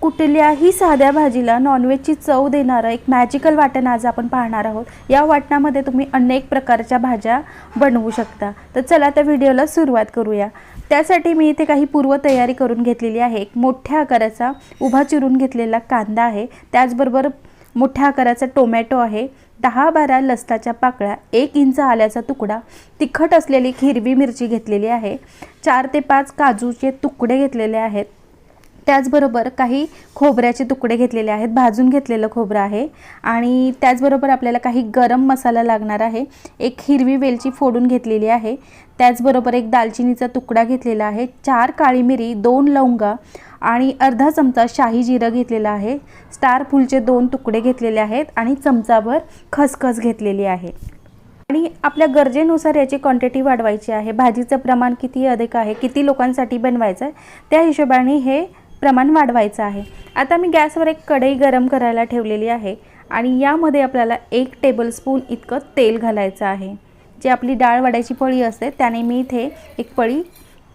कुठल्याही साध्या भाजीला नॉनव्हेजची चव देणारं एक मॅजिकल वाटण आज आपण पाहणार आहोत. या वाटणामध्ये तुम्ही अनेक प्रकारच्या भाज्या बनवू शकता. तर चला त्या व्हिडिओला सुरुवात करूया. त्यासाठी मी इथे काही पूर्वतयारी करून घेतलेली आहे. एक मोठ्या आकाराचा उभा चिरून घेतलेला कांदा आहे. त्याचबरोबर मोठ्या आकाराचा टोमॅटो आहे. दहा बारा लसणाच्या पाकळ्या एक इंच आल्याचा तुकडा तिखट असलेली एक हिरवी मिरची घेतलेली आहे. चार ते पाच काजूचे तुकडे घेतलेले आहेत. त्याचबरोबर काही खोबऱ्याचे तुकडे घेतलेले आहेत भाजून घेतलेलं खोबरं आहे. आणि त्याचबरोबर आपल्याला काही गरम मसाला लागणार आहे. एक हिरवी वेलची फोडून घेतलेली आहे. त्याचबरोबर एक दालचिनीचा तुकडा घेतलेला आहे. चार काळी मिरी दोन लवंगा आणि अर्धा चमचा शाही जिरं घेतलेलं आहे. स्टार फुलचे दोन तुकडे घेतलेले आहेत आणि चमचाभर खसखस घेतलेली आहे. आणि आपल्या गरजेनुसार याची क्वांटिटी वाढवायची आहे. भाजीचं प्रमाण किती अधिक आहे किती लोकांसाठी बनवायचं आहे त्या हिशोबाने हे प्रमाण वाढवायचं आहे. आता मी गॅसवर एक कढई गरम करायला ठेवलेली आहे आणि यामध्ये आपल्याला एक टेबलस्पून इतकं तेल घालायचं आहे. जे आपली डाळ वड्याची पळी असते त्याने मी इथे एक पळी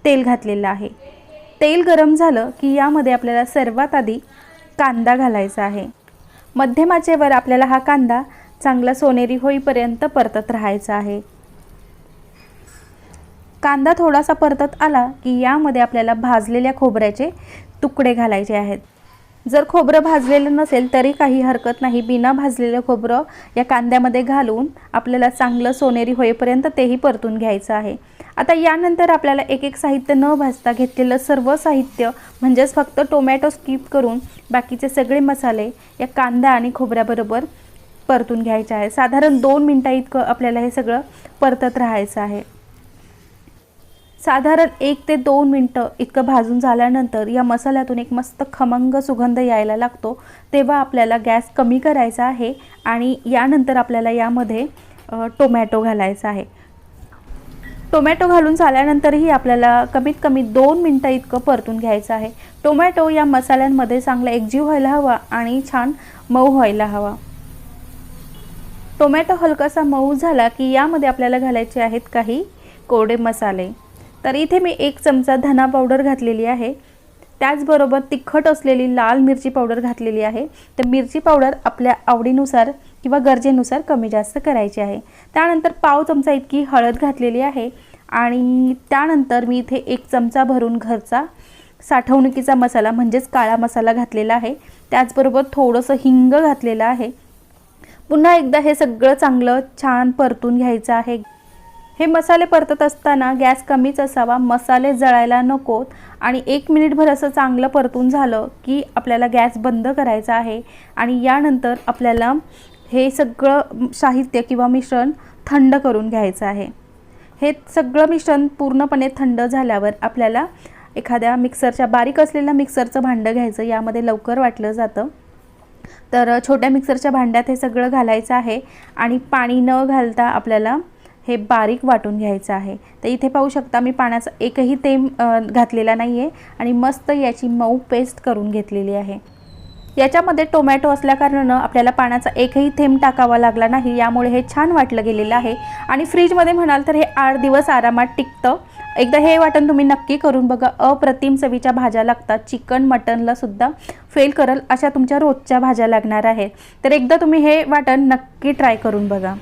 तेल घातलेलं आहे. तेल गरम झालं की यामध्ये आपल्याला सर्वात आधी कांदा घालायचा आहे. मध्यमाचेवर आपल्याला हा कांदा चांगला सोनेरी होईपर्यंत परतत राहायचा आहे. कांदा थोडासा परतत आला की यामध्ये आपल्याला भाजलेल्या खोबऱ्याचे तुकडे घालायचे आहेत. जर खोबरं भाजलेलं नसेल तरी काही हरकत नाही. बिना भाजलेलं खोबरं या कांद्यामध्ये घालून आपल्याला चांगलं सोनेरी होईपर्यंत तेही परतून घ्यायचं आहे. आता यानंतर आपल्याला एक एक साहित्य न भाजता घेतलेलं सर्व साहित्य म्हणजेच फक्त टोमॅटो स्किप करून बाकीचे सगळे मसाले या कांदा आणि खोबऱ्याबरोबर परतून घ्यायचे आहे. साधारण दोन मिनटा इतकं आपल्याला हे सगळं परतत राहायचं आहे. साधारण एक ते दोन मिनटं इतकं भाजून झाल्यानंतर या मसाल्यातून एक मस्त खमंग सुगंध यायला लागतो. तेव्हा आपल्याला गॅस कमी करायचा आहे आणि यानंतर आपल्याला यामध्ये टोमॅटो घालायचा आहे. टोमॅटो घालून झाल्यानंतरही आपल्याला कमीत कमी दोन मिनटं इतकं परतून घ्यायचं आहे. टोमॅटो या मसाल्यांमध्ये चांगला एकजीव व्हायला हवा आणि छान मऊ व्हायला हवा. टोमॅटो हलकासा मऊ झाला की यामध्ये आपल्याला घालायचे आहेत काही कोरडे मसाले. तर इथे मी एक चमचा धना पावडर घातलेली आहे. त्याचबरोबर तिखट असलेली लाल मिरची पावडर घातलेली आहे. तर मिरची पावडर आपल्या आवडीनुसार किंवा गरजेनुसार कमी जास्त करायची आहे. त्यानंतर पाव चमचा इतकी हळद घातलेली आहे आणि त्यानंतर मी इथे एक चमचा भरून घरचा साठवणुकीचा मसाला म्हणजेच काळा मसाला घातलेला आहे. त्याचबरोबर थोडंसं हिंग घातलेलं आहे. पुन्हा एकदा हे सगळं चांगलं छान परतून घ्यायचं आहे. हे मसाले परतत असताना गॅस कमीच असावा मसाले जळायला नकोत आणि एक मिनिटभर असं चांगलं परतून झालं की आपल्याला गॅस बंद करायचा आहे आणि यानंतर आपल्याला हे सगळं साहित्य किंवा मिश्रण थंड करून घ्यायचं आहे. हे सगळं मिश्रण पूर्णपणे थंड झाल्यावर आपल्याला एखाद्या मिक्सरच्या बारीक असलेल्या मिक्सरचं भांडं घ्यायचं यामध्ये लवकर वाटलं जातं. तर छोट्या मिक्सरच्या भांड्यात हे सगळं घालायचं आहे आणि पाणी न घालता आपल्याला हे बारीक वाटून घ्यायचं आहे. तर इथे पाहू शकता मी पाण्याचा एकही थेंब घातलेला नाही आहे आणि मस्त याची मऊ पेस्ट करून घेतलेली आहे. याच्यामध्ये टोमॅटो असल्याकारणानं आपल्याला पाण्याचा एकही थेंब टाकावा लागला नाही यामुळे हे छान वाटलं गेलेलं आहे. आणि फ्रीजमध्ये म्हणाल तर हे आठ दिवस आरामात टिकतं. एकदा हे वाटण तुम्ही नक्की करून बघा. अप्रतिम चवीच्या भाज्या लागतात. चिकन मटनला सुद्धा फेल करल अशा तुमच्या रोजच्या भाज्या लागणार आहेत तर एकदा तुम्ही हे वाटण नक्की ट्राय करून बघा.